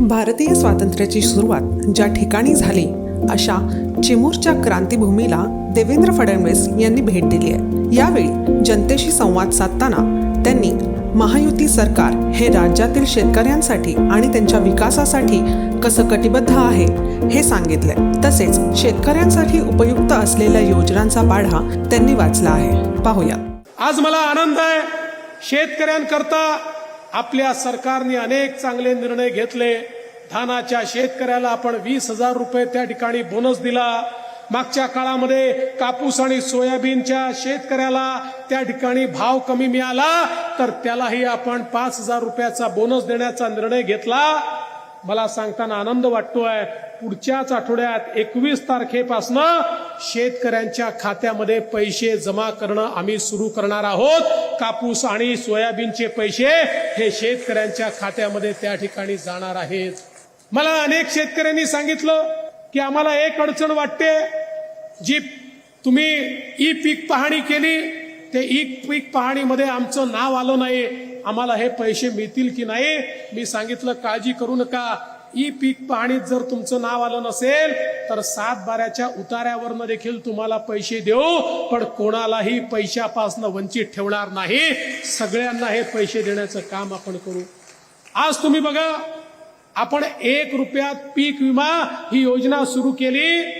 भारतीय स्वातंत्र्याची सुरुवात ज्या ठिकाणी झाली अशा चिमूरच्या क्रांतीभूमीला देवेंद्र फडणवीस यांनी भेट दिली आहे. यावेळी जनतेशी संवाद साधताना त्यांनी महायुती सरकार हे राज्यातील शेतकऱ्यांसाठी आणि त्यांच्या विकासासाठी कसं कटिबद्ध आहे हे सांगितलंय. तसेच शेतकऱ्यांसाठी उपयुक्त असलेल्या योजनांचा पाढा त्यांनी वाचला आहे. पाहूया. आज मला आनंद आहे. शेतकऱ्यांकरता आपल्या सरकारने अनेक चांगले निर्णय घेतले. धानाच्या शेतकऱ्याला आपण वीस हजार रुपये त्या ठिकाणी बोनस दिला. मागच्या काळामध्ये कापूस आणि सोयाबीनच्या शेतकऱ्याला त्या ठिकाणी भाव कमी मिळाला तर त्यालाही आपण पाच हजार रुपयाचा बोनस देण्याचा निर्णय घेतला. मला सांगताना आनंद वाटतोय पुढच्याच आठवड्यात एकवीस तारखेपासनं शेतकऱ्यांच्या खात्यामध्ये पैसे जमा करणं आम्ही सुरू करणार आहोत. कापूस आणि सोयाबीनचे पैसे हे शेतकऱ्यांच्या खात्यामध्ये त्या ठिकाणी जाणार आहेत. मला अनेक शेतकऱ्यांनी सांगितलं की आम्हाला एक अडचण वाटते जी तुम्ही ई पीक पाहणी केली ते ई पीक पाहणीमध्ये आमचं नाव आलं नाही. आम्हाला हे पैसे मिळतील की नाही मी सांगितलं काळजी करू नका. ई पीक पाहणीत जर तुमचं नाव आलं नसेल तर सात बाऱ्याच्या उतार्यावरनं देखील तुम्हाला पैसे देऊ. पण कोणालाही पैशापासनं वंचित ठेवणार नाही. सगळ्यांना हे पैसे देण्याचं काम आपण करू. आज तुम्ही बघा आपण एक रुपयात पीक विमा ही योजना सुरू केली.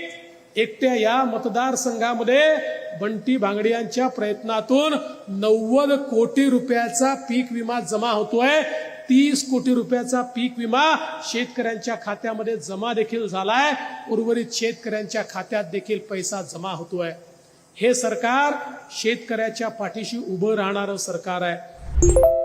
एकट्या या मतदारसंघामध्ये बंटी भांगडियांच्या प्रयत्नातून नव्वद कोटी रुपयाचा पीक विमा जमा होतोय. तीस कोटी रुपयाचा पीक विमा शेतकऱ्यांच्या खात्यामध्ये जमा देखील झालाय. उर्वरित शेतकऱ्यांच्या खात्यात देखील पैसा जमा होतोय. हे सरकार शेतकऱ्याच्या पाठीशी उभं राहणारं सरकार आहे.